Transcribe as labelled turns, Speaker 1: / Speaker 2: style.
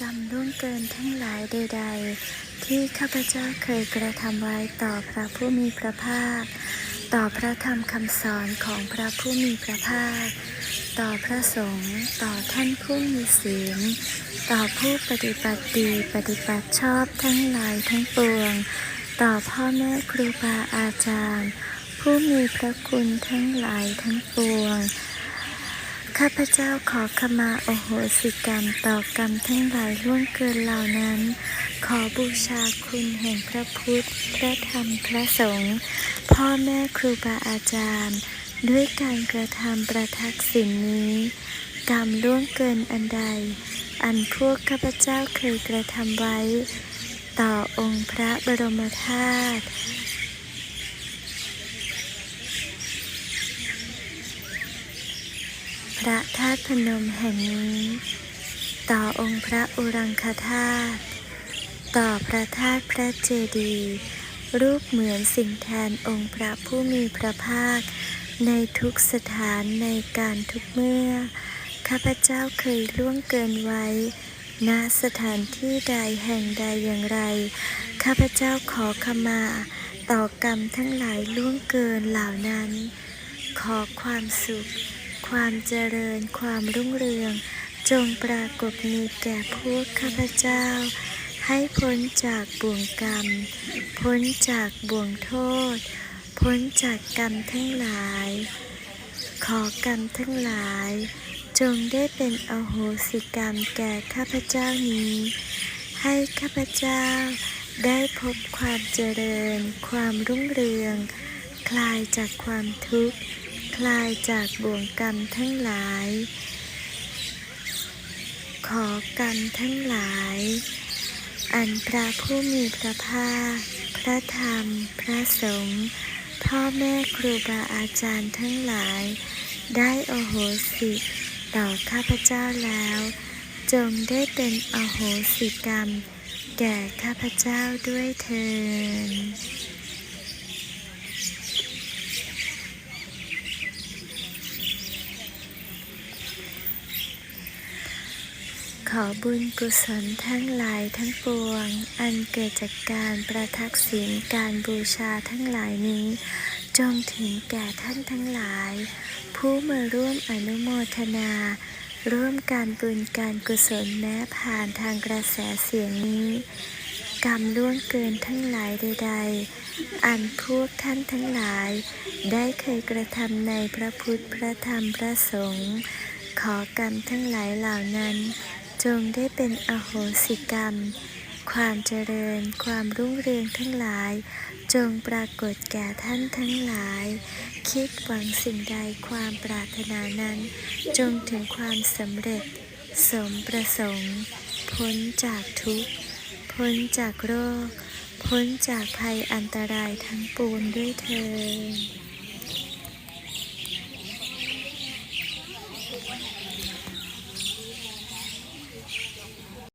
Speaker 1: กรรมล่วงเกินทั้งหลายใด ๆ ที่ข้าพเจ้าเคยกระทำไว้ต่อพระผู้มีพระภาค ต่อพระธรรมคำสอนของพระผู้มีพระภาค ต่อพระสงฆ์ต่อท่านผู้มีศีลต่อผู้ปฏิบัติดีปฏิบัติชอบทั้งหลายทั้งปวง ต่อพ่อแม่ครูบาอาจารย์ ผู้มีพระคุณทั้งหลายทั้งปวง ข้าพเจ้าขอขมาโอโหสิกรรมต่อกรรมทั้งหลายล่วงเกินเหล่านั้น ขอบูชาคุณแห่งพระพุทธ พระธรรม พระสงฆ์ พ่อแม่ครูบาอาจารย์ ด้วยการกระทำประทักษิณนี้ กรรมล่วงเกินอันใด อันพวกข้าพเจ้าเคยกระทำไว้ ต่อองค์พระบรมธาตุ พระธาตุพนมแห่งนี้ ต่อองค์พระอุรังคธาตุต่อพระธาตุพระเจดีย์รูปเหมือนสิ่งแทนองค์พระผู้มีพระภาค ในทุกสถานในการทุกเมื่อ ข้าพเจ้าเคยล่วงเกินไว้ณสถานที่ใดแห่งใดอย่างไร ข้าพเจ้าขอขมา ต่อกรรมทั้งหลายล่วงเกินเหล่านั้น ขอความสุข ความเจริญความรุ่งเรือง จงปรากฏมีแก่พวกข้าพเจ้า ให้พ้นจากบ่วงกรรม พ้นจากบ่วงโทษ พ้นจากกรรมทั้งหลาย ขอกรรมทั้งหลาย จงได้เป็นอโหสิกรรมแก่ข้าพเจ้านี้ ให้ข้าพเจ้าได้พบความเจริญ ความรุ่งเรือง คลายจากความทุกข์ ลายจากบ่วงกรรมทั้งหลาย ขอกรรมทั้งหลาย อันพระผู้มีพระภาค พระธรรม พระสงฆ์ พ่อแม่ครูบาอาจารย์ทั้งหลาย ได้อโหสิต่อข้าพเจ้าแล้ว จงได้เป็นอโหสิกรรม แก่ข้าพเจ้าด้วยเถิด ขอบุญกุศลทั้งหลายทั้งปวง อันเกิดจากการประทักษิณการบูชาทั้งหลายนี้ จงถึงแก่ท่านทั้งหลาย ผู้มาร่วมอนุโมทนา ร่วมการบุญการกุศลแม้ผ่านทางกระแสเสียงนี้ กรรมล่วงเกินทั้งหลายใด ๆ อันพวกท่านทั้งหลาย ได้เคยกระทำในพระพุทธพระธรรมพระสงฆ์ขอกรรมทั้งหลายเหล่านั้น จงได้เป็นอโหสิกรรม ความเจริญ ความรุ่งเรืองทั้งหลาย จงปรากฏแก่ท่านทั้งหลาย คิดหวังสิ่งใดความปรารถนานั้น จงถึงความสำเร็จ สมประสงค์ พ้นจากทุกข์ พ้นจากโรค พ้นจากภัยอันตรายทั้งปวงด้วยเธอ